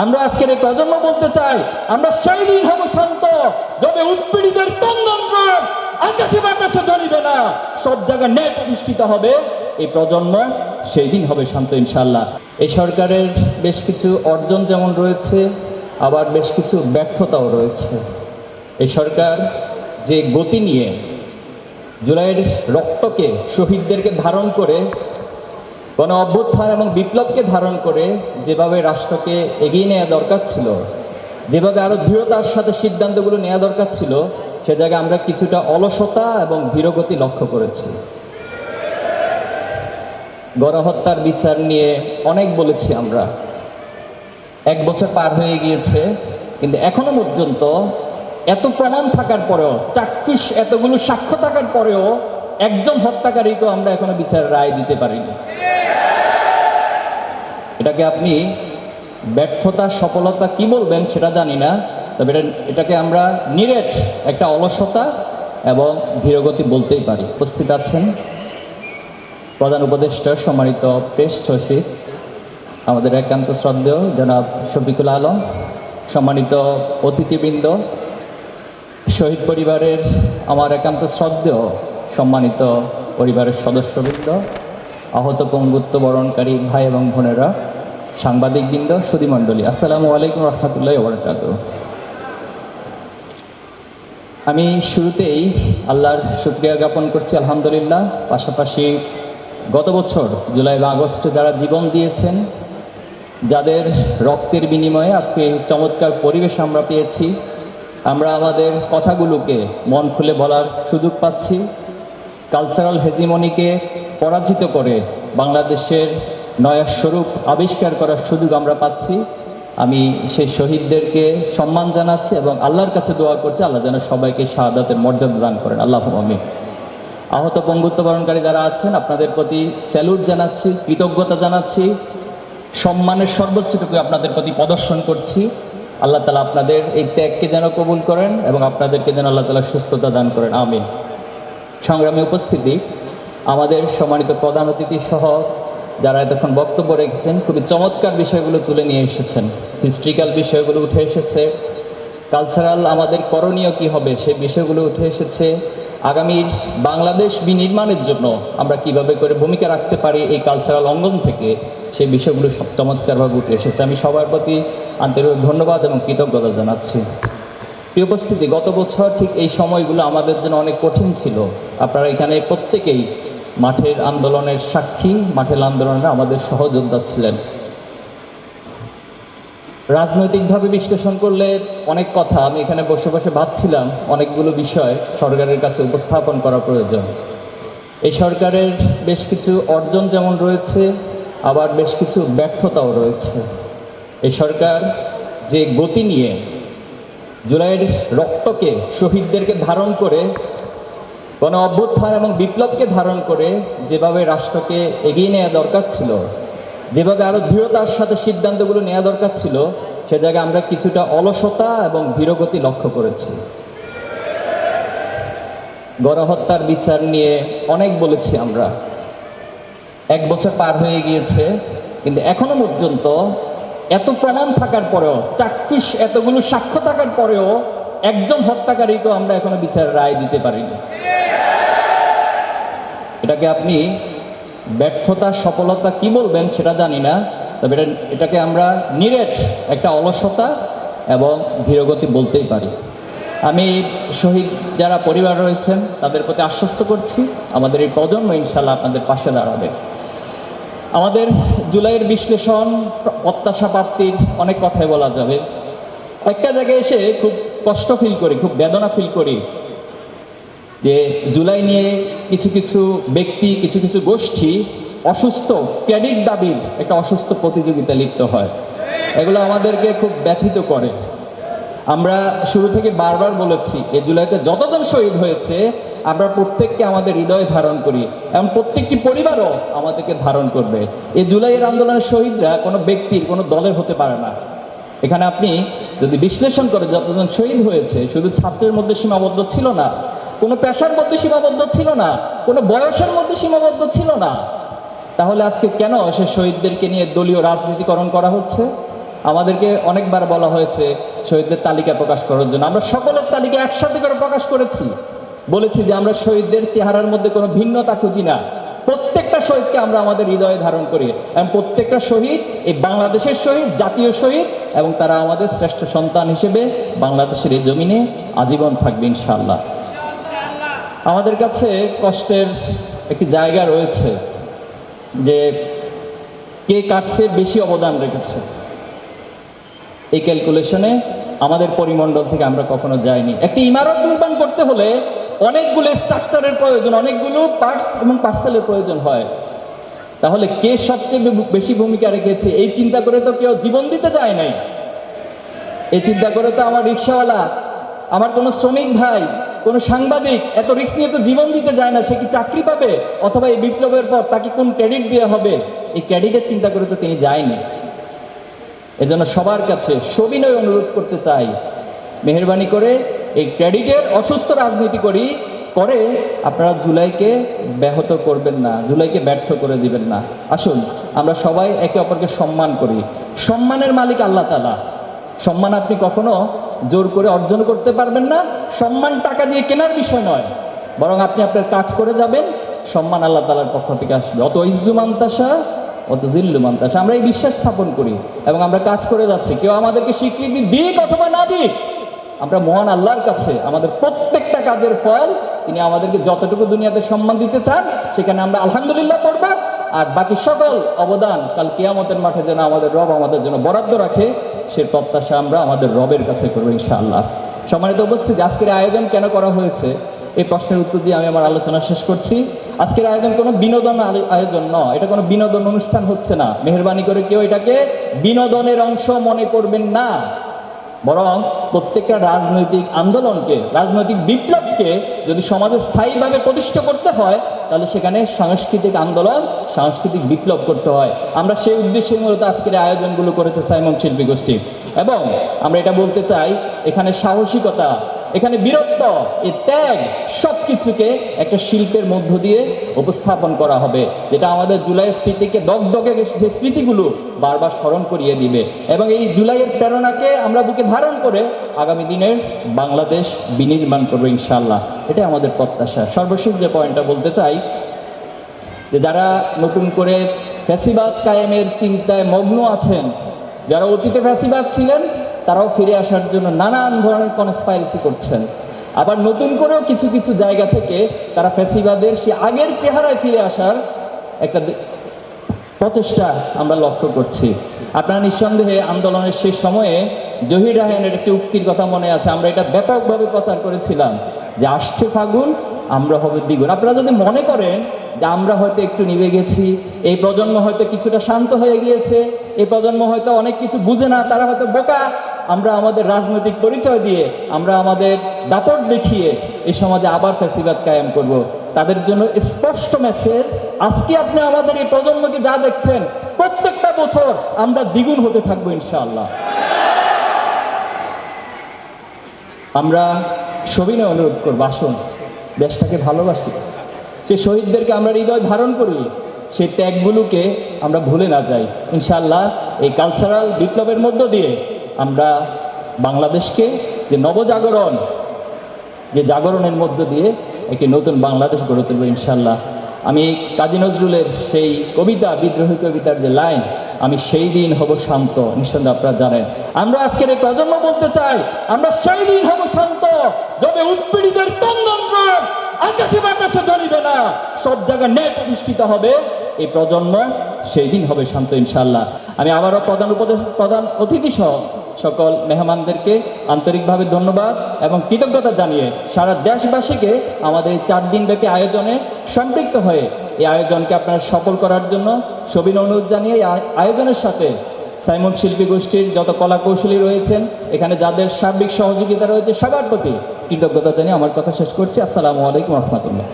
আমরা আজকের এই প্রজন্ম বলতে চাই, আমরা সেই হব শান্ত, যবে উৎপীড়িতের কন্দন রোগ আকাশে বাতাসে ধরিবে না। সব জায়গায় ন্যায় প্রতিষ্ঠিত হবে, এই প্রজন্ম সেই দিন হবে শান্ত ইনশাল্লাহ এই সরকারের বেশ কিছু অর্জন যেমন রয়েছে, আবার বেশ কিছু ব্যর্থতাও রয়েছে। এই সরকার যে গতি নিয়ে জুলাইয়ের রক্তকে শহীদদেরকে ধারণ করে গণ অভ্যুত্থান এবং বিপ্লবকে ধারণ করে যেভাবে রাষ্ট্রকে এগিয়ে নেওয়া দরকার ছিল, যেভাবে আরও দৃঢ়তার সাথে সিদ্ধান্তগুলো নেওয়া দরকার ছিল, সে জায়গায় আমরা কিছুটা অলসতা এবং ধীরগতি লক্ষ্য করেছি। গণহত্যার বিচার নিয়ে অনেক বলেছি আমরা। এক বছর পার হয়ে গিয়েছে, কিন্তু এখনও পর্যন্ত এত প্রমাণ থাকার পরেও, চাক্ষুষ এতগুলো সাক্ষ্য থাকার পরেও একজন হত্যাকারীকেও আমরা এখনও বিচার রায় দিতে পারিনি। এটাকে আপনি ব্যর্থতা, সফলতা কি বলবেন সেটা জানি না, তবে এটা, এটাকে আমরা নিরেট একটা অলসতা এবং ধীরগতি বলতেই পারি। উপস্থিত আছেন প্রধান উপদেষ্টা সম্মানিত প্রেস সচিব আমাদের একান্ত শ্রদ্ধেয় জনাব শফিকুল আলম, সম্মানিত অতিথিবৃন্দ, শহীদ পরিবারের আমার একান্ত শ্রদ্ধেয় সম্মানিত পরিবারের সদস্যবৃন্দ, আহত পঙ্গুত্ব বরণকারী ভাই এবং বোনেরা সাংবাদিকবৃন্দ, সুধীমণ্ডলী, আসসালামু আলাইকুম রহমতুল্লাহ বরকাত আমি শুরুতেই আল্লাহর শুক্রিয়া জ্ঞাপন করছি, আলহামদুলিল্লাহ। পাশাপাশি গত বছর, জুলাই বা আগস্টে, যারা জীবন দিয়েছেন, যাদের রক্তের বিনিময়ে আজকে চমৎকার পরিবেশ আমরা পেয়েছি, আমরা আমাদের কথাগুলোকে মন খুলে বলার সুযোগ পাচ্ছি। কালচারাল হেজিমনিকে পরাজিত করে বাংলাদেশের নয়া স্বরূপ আবিষ্কার করার সুযোগ আমরা পাচ্ছি। আমি সেই শহীদদেরকে সম্মান জানাচ্ছি এবং আল্লাহর কাছে দোয়া করছি, আল্লাহ যেন সবাইকে শাহাদাতের মর্যাদা দান করেন। আল্লাহ আমি আহত পঙ্গুত্ব বরণকারী যারা আছেন, আপনাদের প্রতি স্যালুট জানাচ্ছি, কৃতজ্ঞতা জানাচ্ছি। সম্মানের সর্বোচ্চটুকু আপনাদের প্রতি প্রদর্শন করছি। আল্লাহ তালা আপনাদের এই ত্যাগকে যেন কবুল করেন এবং আপনাদেরকে যেন আল্লাহ তালা সুস্থতা দান করেন। আমিন। সংগ্রামী উপস্থিতি। আমাদের সম্মানিত প্রধান অতিথি সহ যারা এতক্ষণ বক্তব্য রেখেছেন, খুবই চমৎকার বিষয়গুলো তুলে নিয়ে এসেছেন। হিস্ট্রিক্যাল বিষয়গুলো উঠে এসেছে। কালচারাল আমাদের করণীয় কি হবে, সেই বিষয়গুলো উঠে এসেছে। আগামীর বাংলাদেশ বিনির্মাণের জন্য আমরা কীভাবে করে ভূমিকা রাখতে পারি এই কালচারাল অঙ্গন থেকে, সেই বিষয়গুলো সব চমৎকারভাবে উঠে এসেছে। আমি সবার প্রতি আন্তরিক ধন্যবাদ এবং কৃতজ্ঞতা জানাচ্ছি। প্রিয় উপস্থিতি, গত বছর ঠিক এই সময়গুলো আমাদের জন্য অনেক কঠিন ছিল। আপনারা এখানে প্রত্যেকেই মাঠের আন্দোলনের সাক্ষী, মাঠের আন্দোলনে আমাদের সহযোদ্ধা ছিলেন। রাজনৈতিকভাবে বিশ্লেষণ করলে অনেক কথা, আমি এখানে বসে বসে ভাবছিলাম অনেকগুলো বিষয় সরকারের কাছে উপস্থাপন করা প্রয়োজন। এই সরকারের বেশ কিছু অর্জন যেমন রয়েছে, আবার বেশ কিছু ব্যর্থতাও রয়েছে। এই সরকার যে গতি নিয়ে জুলাইয়ের রক্তকে শহীদদেরকে ধারণ করে গণ অভ্যুত্থান এবং বিপ্লবকে ধারণ করে যেভাবে রাষ্ট্রকে এগিয়ে নেওয়া দরকার ছিল, যেভাবে আরও দৃঢ়তার সাথে সিদ্ধান্তগুলো নেওয়া দরকার ছিল, সে জায়গায় আমরা কিছুটা অলসতা এবং ধীরগতি লক্ষ্য করেছি। গণহত্যার বিচার নিয়ে অনেক বলেছি আমরা। এক বছর পার হয়ে গিয়েছে, কিন্তু এখনও পর্যন্ত এত প্রমাণ থাকার পরেও, চাক্ষুষ এতগুলো সাক্ষ্য থাকার পরেও একজন হত্যাকারীকেও আমরা এখনও বিচার রায় দিতে পারিনি। এটাকে আপনি ব্যর্থতা, সফলতা কি বলবেন সেটা জানি না, তবে এটা এটাকে আমরা নিরেট একটা অলসতা এবং ধীরগতি বলতেই পারি। আমি শহীদ যারা পরিবার রয়েছেন, তাদের প্রতি আশ্বস্ত করছি। আমাদের এই প্রজন্ম ইনশাল্লাহ আপনাদের পাশে দাঁড়াবে। আমাদের জুলাইয়ের বিশ্লেষণ, প্রত্যাশা প্রাপ্তির অনেক কথাই বলা যাবে। একটা জায়গায় এসে খুব কষ্ট ফিল করি, খুব বেদনা ফিল করি। যে জুলাই নিয়ে কিছু কিছু ব্যক্তি, কিছু কিছু গোষ্ঠী অসুস্থ ক্রেডিট দাবির একটা অসুস্থ প্রতিযোগিতা লিপ্ত হয়। এগুলো আমাদেরকে খুব ব্যথিত করে। আমরা শুরু থেকে বারবার বলেছি এই জুলাইতে যতজন শহীদ হয়েছে, আমরা প্রত্যেককে আমাদের হৃদয়ে ধারণ করি এবং প্রত্যেকটি পরিবারও আমাদেরকে ধারণ করবে। এই জুলাইয়ের আন্দোলনের শহীদরা কোনো ব্যক্তির, কোনো দলের হতে পারে না। এখানে আপনি যদি বিশ্লেষণ করে যতজন শহীদ হয়েছে, শুধু ছাত্রের মধ্যে সীমাবদ্ধ ছিল না কোনো পেশার মধ্যে সীমাবদ্ধ ছিল না, কোনো বয়সের মধ্যে সীমাবদ্ধ ছিল না। তাহলে আজকে কেন সে শহীদদেরকে নিয়ে দলীয় রাজনীতিকরণ করা হচ্ছে? আমাদেরকে অনেকবার বলা হয়েছে শহীদদের তালিকা প্রকাশ করার জন্য। আমরা সকলের তালিকা একসাথে করে প্রকাশ করেছি। বলেছি যে আমরা শহীদদের চেহারার মধ্যে কোনো ভিন্নতা খুঁজি না। প্রত্যেকটা শহীদকে আমরা আমাদের হৃদয়ে ধারণ করি। এবং প্রত্যেকটা শহীদ, এই বাংলাদেশের শহীদ, জাতীয় শহীদ, এবং তারা আমাদের শ্রেষ্ঠ সন্তান হিসেবে বাংলাদেশের এই জমিনে আজীবন থাকবে ইনশাআল্লাহ। আমাদের কাছে কষ্টের একটি জায়গা রয়েছে যে কে কাটছে বেশি অবদান রেখেছে। এই ক্যালকুলেশনে আমাদের পরিমণ্ডল থেকে আমরা কখনো যাইনি। একটি ইমারত নির্মাণ করতে হলে অনেকগুলো স্ট্রাকচারের প্রয়োজন, অনেকগুলো পার্ট এবং পার্সেলের প্রয়োজন হয়। তাহলে কে সবচেয়ে বেশি ভূমিকা রেখেছে? এই চিন্তা করে তো কেউ জীবন দিতে যায় নাই। এই চিন্তা করে তো আমার রিক্সাওয়ালা, আমার কোনো শ্রমিক ভাই কোনো সাংবাদিক এত রিস্ক নিয়ে তো জীবন দিতে যায় না, সে কি চাকরি পাবে? অথবা এই বিপ্লবের পর তাকে কোন ক্রেডিট দেওয়া হবে? এই ক্রেডিটের চিন্তা করে তো তিনি যায়নি। এজন্য সবার কাছে সবিনয় অনুরোধ করতে চাই, মেহরবানি করে এই ক্রেডিটের অসুস্থ রাজনীতি করি করে আপনারা জুলাইকে ব্যাহত করবেন না, জুলাইকে ব্যর্থ করে দিবেন না। আসুন, আমরা সবাই একে অপরকে সম্মান করি। সম্মানের মালিক আল্লাহ তালা সম্মান আপনি কখনো জোর করে অর্জন করতে পারবেন না। সম্মান টাকা দিয়ে কেনার বিষয় নয়। বরং আপনি আপনার কাজ করে যাবেন, সম্মান আল্লাহ তালার পক্ষ থেকে আসবে। অত ইজ্জুমান্তাসা অত জিল্লুমান্তাসা আমরা এই বিশ্বাস স্থাপন করি এবং আমরা কাজ করে যাচ্ছি। কেউ আমাদেরকে স্বীকৃতি দিক অথবা না দিক, আমরা মহান আল্লাহর কাছে, আমাদের প্রত্যেকটা কাজের ফল তিনি আমাদেরকে যতটুকু দুনিয়াতে সম্মান দিতে চান, সেখানে আমরা আলহামদুলিল্লাহ করব আর বাকি সকল অবদান কাল কিয়ামতের মাঠে যেন আমাদের রব আমাদের জন্য বরাদ্দ রাখে। সে প্রত্যাশা আমরা আমাদের রবের কাছে করব ইনশাআল্লাহ। সম্মানিত উপস্থিতি, আজকের আয়োজন কেন করা হয়েছে? এই প্রশ্নের উত্তর দিয়ে আমি আমার আলোচনা শেষ করছি। আজকের আয়োজন কোনো বিনোদন আয়োজন নয়, এটা কোনো বিনোদন অনুষ্ঠান হচ্ছে না। মেহরবানি করে কেউ এটাকে বিনোদনের অংশ মনে করবেন না। বরং প্রত্যেকটা রাজনৈতিক আন্দোলনকে, রাজনৈতিক বিপ্লবকে যদি সমাজে স্থায়ীভাবে প্রতিষ্ঠা করতে হয় তাহলে সেখানে সাংস্কৃতিক আন্দোলন, সাংস্কৃতিক বিপ্লব করতে হয়। আমরা সেই উদ্দেশ্যে মূলত আজকের আয়োজনগুলো করেছে সাইমন শিল্পী গোষ্ঠী। এবং আমরা এটা বলতে চাই, এখানে সাহসিকতা এখানে বীরত্ব এই ত্যাগ সব কিছুকে একটা শিল্পের মধ্য দিয়ে উপস্থাপন করা হবে, যেটা আমাদের জুলাইয়ের স্মৃতিকে দগদগে যে স্মৃতিগুলো বারবার স্মরণ করিয়ে দিবে। এবং এই জুলাইয়ের প্রেরণাকে আমরা বুকে ধারণ করে আগামী দিনের বাংলাদেশ বিনির্মাণ করব ইনশাল্লাহ এটাই আমাদের প্রত্যাশা। সর্বশেষ যে পয়েন্টটা বলতে চাই, যে যারা নতুন করে ফ্যাসিবাদ কায়েমের চিন্তায় মগ্ন আছেন, যারা অতীতে ফ্যাসিবাদ ছিলেন তারাও ফিরে আসার জন্য নানান ধরনের কনস্পাইরেসি করছেন। আবার নতুন করেও কিছু কিছু জায়গা থেকে তারা ফ্যাসিবাদের সে আগের চেহারায় ফিরে আসার একটা প্রচেষ্টা আমরা লক্ষ্য করছি। আপনারা নিঃসন্দেহে আন্দোলনের সেই সময়ে জহির রাহানের একটি উক্তির কথা মনে আছে, আমরা এটা ব্যাপকভাবে প্রচার করেছিলাম যে, আসছে ফাগুন আমরা হবে দ্বিগুণ। আপনারা যদি মনে করেন যে আমরা হয়তো একটু নিভে গেছি, এই প্রজন্ম হয়তো কিছুটা শান্ত হয়ে গিয়েছে, এই প্রজন্ম হয়তো অনেক কিছু বুঝে না, তারা হয়তো বোকা। আমরা আমাদের রাজনৈতিক পরিচয় দিয়ে, আমরা আমাদের দাপট দেখিয়ে এই সমাজে আবার ফ্যাসিবাদ কায়েম করব। তাদের জন্য স্পষ্ট মেসেজ আজকে আপনি আমাদের এই প্রজন্মকে যা দেখছেন, প্রত্যেকটা বছর আমরা দ্বিগুণ হতে থাকব ইনশাআল্লাহ। আমরা সবিনয় অনুরোধ করব, আসুন। দেশটাকে ভালোবাসি। সে শহীদদেরকে আমরা হৃদয় ধারণ করি সেই ত্যাগগুলোকে আমরা ভুলে না যাই। ইনশাআল্লাহ এই কালচারাল বিপ্লবের মধ্য দিয়ে আমরা বাংলাদেশকে যে নবজাগরণ, যে জাগরণের মধ্য দিয়ে একটি নতুন বাংলাদেশ গড়ে তুলব ইনশাল্লাহ আমি কাজী নজরুলের সেই কবিতা, বিদ্রোহী কবিতার যে লাইন, আমি সেই দিন হব শান্ত। নিঃসন্দেহে আপনারা জানেন। আমরা আজকের এই প্রজন্ম বলতে চাই, আমরা সেই দিন হব শান্ত, যবে উৎপীড়িতের কন্দন আকাশে বাতাসে ধরিবে না। সব জায়গায় ন্যায় প্রতিষ্ঠিত হবে। এই প্রজন্ম, সেই দিন হবে শান্ত ইনশাল্লাহ আমি আবারও প্রধান উপদেশ, প্রধান অতিথি সহ সকল মেহমানদেরকে আন্তরিকভাবে ধন্যবাদ এবং কৃতজ্ঞতা জানিয়ে সারা দেশবাসীকে আমাদের চার দিনব্যাপী আয়োজনে সম্পৃক্ত হয়ে এই আয়োজনকে আপনারা সফল করার জন্য সবিন অনুরোধ জানিয়ে আয়োজনের সাথে সাইমন শিল্পী গোষ্ঠীর যত কলা কৌশলী রয়েছেন, এখানে যাদের সার্বিক সহযোগিতা রয়েছে, সবার প্রতি কৃতজ্ঞতা জানিয়ে আমার কথা শেষ করছি। আসসালামু আলাইকুম রহমতুল্লাহ।